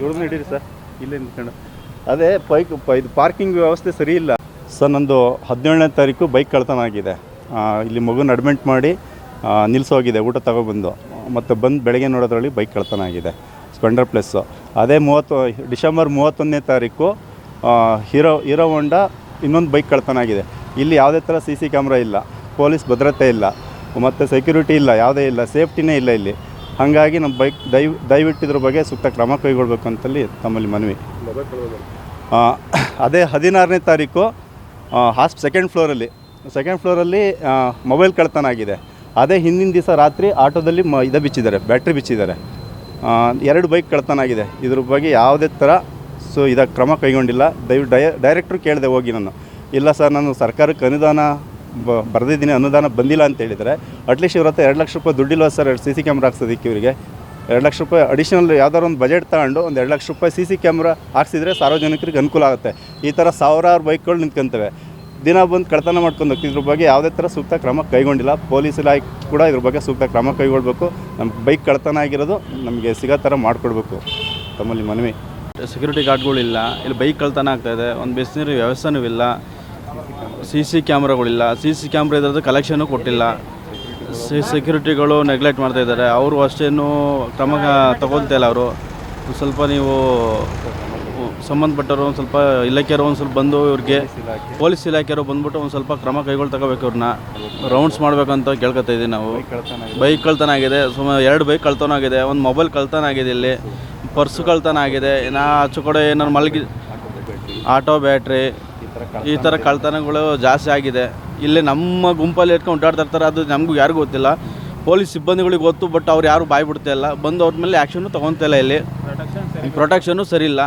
ಇವ್ರನ್ನ ಹಿಡೀರಿ ಸರ್. ಇಲ್ಲೇ ನಿಂತ್ಕೊಂಡು. ಅದೇ ಬೈಕ್ ಇದು ಪಾರ್ಕಿಂಗ್ ವ್ಯವಸ್ಥೆ ಸರಿ ಇಲ್ಲ. ಸರ್, ನಂದು ಹದಿನೇಳನೇ ತಾರೀಕು ಬೈಕ್ ಕಳ್ತನ ಆಗಿದೆ ಇಲ್ಲಿ ಮಗುನ ಅಡ್ಮಿಂಟ್ ಮಾಡಿ ನಿಲ್ಲಿಸೋಗಿದೆ ಊಟ ತಗೊಬಂದು. ಮತ್ತು ಬಂದು ಬೆಳಗ್ಗೆ ನೋಡೋದ್ರಲ್ಲಿ ಬೈಕ್ ಕಳ್ತನ ಆಗಿದೆ ಸ್ಪೆಂಡರ್ ಪ್ಲಸ್ಸು ಅದೇ ಮೂವತ್ತು, ಡಿಸೆಂಬರ್ ಮೂವತ್ತೊಂದನೇ ತಾರೀಕು ಹೀರೋ ಹೀರೋ ಹೊಂಡ ಇನ್ನೊಂದು ಬೈಕ್ ಕಳ್ತನ ಆಗಿದೆ ಇಲ್ಲಿ ಯಾವುದೇ ಥರ ಸಿ ಸಿ ಕ್ಯಾಮ್ರಾ ಇಲ್ಲ. ಪೊಲೀಸ್ ಭದ್ರತೆ ಇಲ್ಲ. ಮತ್ತು ಸೆಕ್ಯೂರಿಟಿ ಇಲ್ಲ, ಯಾವುದೇ ಇಲ್ಲ. ಸೇಫ್ಟಿನೇ ಇಲ್ಲ ಇಲ್ಲಿ. ಹಾಗಾಗಿ ನಮ್ಮ ಬೈಕ್ ದಯವಿ, ದಯವಿಟ್ಟಿದ್ರ ಬಗ್ಗೆ ಸೂಕ್ತ ಕ್ರಮ ಕೈಗೊಳ್ಬೇಕು ಅಂತಲ್ಲಿ ತಮ್ಮಲ್ಲಿ ಮನವಿ. ಅದೇ ಹದಿನಾರನೇ ತಾರೀಕು ಹಾಸ್ಪ್ ಸೆಕೆಂಡ್ ಫ್ಲೋರಲ್ಲಿ ಸೆಕೆಂಡ್ ಫ್ಲೋರಲ್ಲಿ ಮೊಬೈಲ್ ಕಳ್ತನ ಆಗಿದೆ. ಅದೇ ಹಿಂದಿನ ದಿವಸ ರಾತ್ರಿ ಆಟೋದಲ್ಲಿ ಮ, ಇದು ಬಿಚ್ಚಿದ್ದಾರೆ, ಬ್ಯಾಟ್ರಿ ಬಿಚ್ಚಿದ್ದಾರೆ. ಎರಡು ಬೈಕ್ ಕಳ್ತನ ಆಗಿದೆ. ಇದ್ರ ಬಗ್ಗೆ ಯಾವುದೇ ಥರ ಸೊ ಇದಕ್ಕೆ ಕ್ರಮ ಕೈಗೊಂಡಿಲ್ಲ. ದಯವಿಟ್ಟು ಡೈ ಡೈರೆಕ್ಟ್ರು ಕೇಳಿದೆ ಹೋಗಿ ನಾನು. ಇಲ್ಲ ಸರ್, ನಾನು ಸರ್ಕಾರಕ್ಕೆ ಅನುದಾನ ಬರೆದಿದ್ದೀನಿ, ಅನುದಾನ ಬಂದಿಲ್ಲ ಅಂತ ಹೇಳಿದರೆ ಅಟ್ಲೀಸ್ಟ್ ಇವ್ರ ಹತ್ರ ಎರಡು ಲಕ್ಷ ರೂಪಾಯಿ ದುಡ್ಡಿಲ್ಲ ಸರ್, ಎರಡು ಸಿ ಸಿ ಕ್ಯಾಮ್ರಾ ಹಾಕ್ಸೋದಕ್ಕೆ ಇವರಿಗೆ? ಎರಡು ಲಕ್ಷ ರೂಪಾಯಿ ಅಡಿಷನಲ್ ಯಾವ್ದಾದ್ರು ಒಂದು ಬಜೆಟ್ ತಗೊಂಡು ಒಂದು ಎರಡು ಲಕ್ಷ ರೂಪಾಯಿ ಸಿ ಸಿ ಕ್ಯಾಮ್ರಾ ಹಾಕ್ಸಿದ್ರೆ ಸಾರ್ವಜನಿಕರಿಗೆ ಅನುಕೂಲ ಆಗುತ್ತೆ. ಈ ಥರ ಸಾವಿರಾರು ಬೈಕ್ಗಳು ನಿಂತ್ಕೊಂತವೆ. ದಿನ ಬಂದು ಕಳ್ತನ ಮಾಡ್ಕೊಂಡು ಹೋಗ್ತಿದ್ರ. ಇದ್ರ ಬಗ್ಗೆ ಯಾವುದೇ ಥರ ಸೂಕ್ತ ಕ್ರಮ ಕೈಗೊಂಡಿಲ್ಲ. ಪೊಲೀಸ್ ಇಲಾಖೆ ಕೂಡ ಇದ್ರ ಬಗ್ಗೆ ಸೂಕ್ತ ಕ್ರಮ ಕೈಗೊಳ್ಬೇಕು. ನಮ್ಮ ಬೈಕ್ ಕಳ್ತನ ಆಗಿರೋದು ನಮಗೆ ಸಿಗೋ ಥರ ಮಾಡಿಕೊಡ್ಬೇಕು. ತಮ್ಮಲ್ಲಿ ಮನವಿ. ಸೆಕ್ಯೂರಿಟಿ ಗಾರ್ಡ್ಗಳಿಲ್ಲ ಇಲ್ಲಿ ಬೈಕ್ ಕಳ್ತನ ಆಗ್ತಾಯಿದೆ ಒಂದು ಬಿಸಿನೀರು ವ್ಯವಸ್ಥೆನೂ ಇಲ್ಲ. ಸಿ ಸಿ ಕ್ಯಾಮ್ರಾಗಳಿಲ್ಲ. ಸಿ ಸಿ ಕ್ಯಾಮ್ರಾ ಇದ್ರದ್ದು ಕಲೆಕ್ಷನು ಕೊಟ್ಟಿಲ್ಲ. ಸಿ ಸೆಕ್ಯೂರಿಟಿಗಳು ನೆಗ್ಲೆಕ್ಟ್ ಮಾಡ್ತಾ ಇದ್ದಾರೆ. ಅವರು ಅಷ್ಟೇನು ಕ್ರಮ ತಗೊಳ್ತಾ ಇಲ್ಲ ಅವರು. ಸ್ವಲ್ಪ ನೀವು ಸಂಬಂಧಪಟ್ಟವರು ಒಂದು ಸ್ವಲ್ಪ ಇಲಾಖೆಯವರು ಒಂದು ಸ್ವಲ್ಪ ಬಂದು ಇವ್ರಿಗೆ ಪೊಲೀಸ್ ಇಲಾಖೆಯವರು ಬಂದ್ಬಿಟ್ಟು ಒಂದು ಸ್ವಲ್ಪ ಕ್ರಮ ಕೈಗೊಳ್ ತಗೋಬೇಕು ಅವ್ರನ್ನ ರೌಂಡ್ಸ್ ಮಾಡಬೇಕಂತ ಕೇಳ್ಕೊತಾ ಇದ್ದೀವಿ ನಾವು. ಬೈಕ್ ಕಳ್ತನ ಆಗಿದೆ. ಸುಮಾರು ಎರಡು ಬೈಕ್ ಕಳ್ತನ ಆಗಿದೆ. ಒಂದು ಮೊಬೈಲ್ ಕಳ್ತನ ಆಗಿದೆ ಇಲ್ಲಿ. ಪರ್ಸು ಕಳ್ತನ ಆಗಿದೆ. ನಾ ಆಚೆ ಕಡೆ ಏನಾರು ಮಲಗಿ ಆಟೋ ಬ್ಯಾಟ್ರಿ ಈ ಥರ ಕಳ್ತನಗಳು ಜಾಸ್ತಿ ಆಗಿದೆ. ಇಲ್ಲಿ ನಮ್ಮ ಗುಂಪಲ್ಲಿ ಇಟ್ಕೊಂಡು ಉಂಟಾಡ್ತಾ ಇರ್ತಾರೆ ಅದು ನಮಗೂ ಯಾರಿಗೂ ಗೊತ್ತಿಲ್ಲ. ಪೊಲೀಸ್ ಸಿಬ್ಬಂದಿಗಳಿಗೆ ಗೊತ್ತು ಬಟ್ ಅವ್ರು ಯಾರು ಬಾಯ್ ಬಿಡ್ತಾ ಇಲ್ಲ. ಬಂದು ಅವ್ರ ಮೇಲೆ ಆ್ಯಕ್ಷನ್ನು ತೊಗೊತಾ ಇಲ್ಲ ಇಲ್ಲಿ. ಪ್ರೊಟೆಕ್ಷನ್ನು ಸರಿ ಇಲ್ಲ.